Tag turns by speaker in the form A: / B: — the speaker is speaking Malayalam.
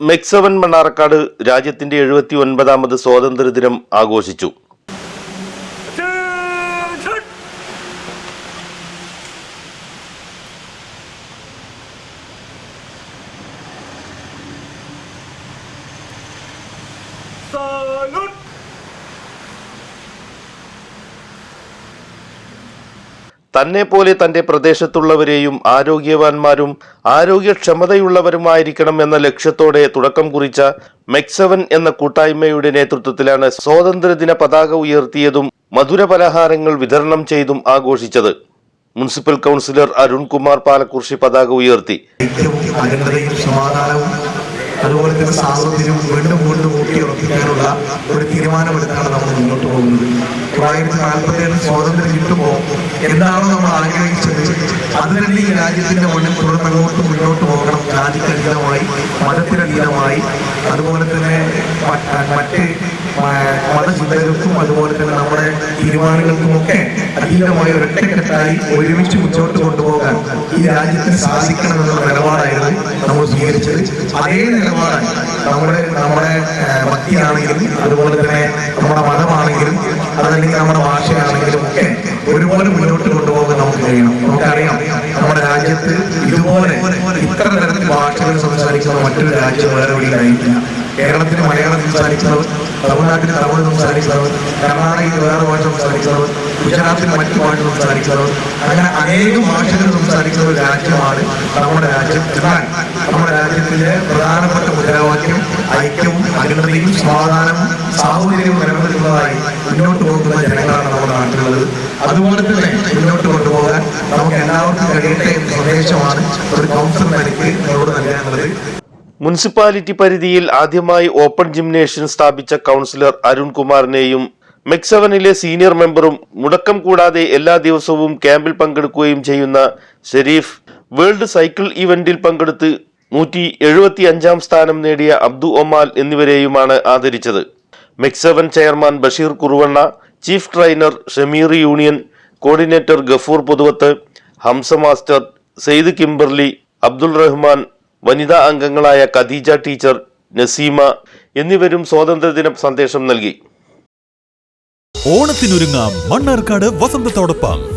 A: മെക്സവൻ മണ്ണാർക്കാട് രാജ്യത്തിന്റെ എഴുപത്തി ഒൻപതാമത് സ്വാതന്ത്ര്യദിനം ആഘോഷിച്ചു
B: Attention!
A: തന്നെ പോലെ തന്റെ പ്രദേശത്തുള്ളവരെയും ആരോഗ്യവാന്മാരും ആരോഗ്യക്ഷമതയുള്ളവരുമായിരിക്കണം എന്ന ലക്ഷ്യത്തോടെ തുടക്കം കുറിച്ച മെക്സവൻ എന്ന കൂട്ടായ്മയുടെ നേതൃത്വത്തിലാണ് സ്വാതന്ത്ര്യദിന പതാക ഉയർത്തിയതും മധുര പലഹാരങ്ങൾ വിതരണം ചെയ്തും ആഘോഷിച്ചത്. മുനിസിപ്പൽ കൗൺസിലർ അരുൺകുമാർ പാലക്കുറിശി പതാക ഉയർത്തി.
C: അതുപോലെ തന്നെ സാഹചര്യം വീണ്ടും വീണ്ടും ഊട്ടിയുറപ്പിക്കാനുള്ള ഒരു തീരുമാനമെടുത്താണ് നമ്മൾ മുന്നോട്ട് പോകുന്നത്. തൊള്ളായിരത്തി നാൽപ്പത്തി ഏഴ് സ്വാതന്ത്ര്യം കിട്ടുമ്പോൾ എന്താണോ നമ്മൾ ആഗ്രഹിച്ചത്. അത് ഈ രാജ്യത്തിന്റെ മുന്നിൽ തുടർന്നങ്ങോട്ട് മുന്നോട്ട് പോകണം. ജാതിക്കതീതമായി മതത്തിനതീതമായി അതുപോലെ തന്നെ മറ്റ് മതചിന്തകൾക്കും അതുപോലെ തന്നെ നമ്മുടെ തീരുമാനങ്ങൾക്കുമൊക്കെ അതീതമായ ഒരൊറ്റക്കെട്ടായി ഒരുമിച്ച് മുന്നോട്ട് കൊണ്ടുപോകാൻ ഈ രാജ്യത്തിന് സാധിക്കണമെന്നുള്ള നിലപാടായിരുന്നു നമ്മൾ സ്വീകരിച്ചത്. അതേ നിലപാടാണ് നമ്മുടെ നമ്മുടെ ഭക്തിയാണെങ്കിലും അതുപോലെ തന്നെ നമ്മുടെ മതമാണെങ്കിലും അതല്ലെങ്കിൽ നമ്മുടെ ഭാഷയാണെങ്കിലും ഒക്കെ ഒരുപോലെ മുന്നോട്ട് കൊണ്ടുപോകാൻ നമുക്ക് കഴിയണം. നമുക്കറിയാം നമ്മുടെ രാജ്യത്ത് ഇതുപോലെ ഇത്ര തരത്തിൽ ഭാഷകൾ സംസാരിക്കുന്ന മറ്റൊരു രാജ്യം വേറെ വഴിയിലായിരിക്കില്ല കേരളത്തിൽ മലയാളം സംസാരിക്കുന്നവർ തമിഴ്നാട്ടിൽ തമിഴ് സംസാരിക്കുന്നവർ കർണാടകയിൽ വേറെ ഭാഷ സംസാരിക്കുന്നവർ ഗുജറാത്തിൽ മറ്റു ഭാഷ സംസാരിക്കുന്നവർ അങ്ങനെ അനേകം ഭാഷകൾ സംസാരിക്കുന്ന ഒരു രാജ്യമാണ് നമ്മുടെ രാജ്യം എന്നാൽ നമ്മുടെ രാജ്യത്തിലെ പ്രധാനപ്പെട്ട മുദ്രാവാക്യം ഐക്യവും അഖണ്ഡതയും സമാധാനവും സാഹോദര്യവും നിലനിൽക്കുന്നതായി മുന്നോട്ട് പോകുന്ന ജനങ്ങളാണ് നമ്മുടെ നാട്ടിലുള്ളത്. അതുപോലെ തന്നെ മുന്നോട്ട് കൊണ്ടുപോകാൻ നമുക്ക് എല്ലാവർക്കും കഴിയട്ടെ എന്ന സന്ദേശമാണ് ഒരു കൗൺസിൽ നിലയ്ക്ക് നിങ്ങളോട് നൽകാനുള്ളത്.
A: മുനിസിപ്പാലിറ്റി പരിധിയിൽ ആദ്യമായി ഓപ്പൺ ജിംനേഷ്യം സ്ഥാപിച്ച കൗൺസിലർ അരുൺകുമാറിനെയും മെക്സവനിലെ സീനിയർ മെമ്പറും മുടക്കം കൂടാതെ എല്ലാ ദിവസവും ക്യാമ്പിൽ പങ്കെടുക്കുകയും ചെയ്യുന്ന ഷെരീഫ് വേൾഡ് സൈക്കിൾ ഇവന്റിൽ പങ്കെടുത്ത് നൂറ്റി എഴുപത്തി അഞ്ചാം സ്ഥാനം നേടിയ അബ്ദു ഒമാൽ എന്നിവരെയുമാണ് ആദരിച്ചത്. മെക്സവൻ chairman Basheer Kuruvanna chief trainer Shameer union coordinator Gafoor Puthuvath Hamsa master Syed Kimberley Abdul Rahman വനിതാ അംഗങ്ങളായ ഖദീജ ടീച്ചർ നസീമ എന്നിവരും സ്വാതന്ത്ര്യദിന സന്ദേശം നൽകി.
D: ഓണത്തിനൊരുങ്ങാം മണ്ണാർക്കാട് വസന്തത്തോടൊപ്പം.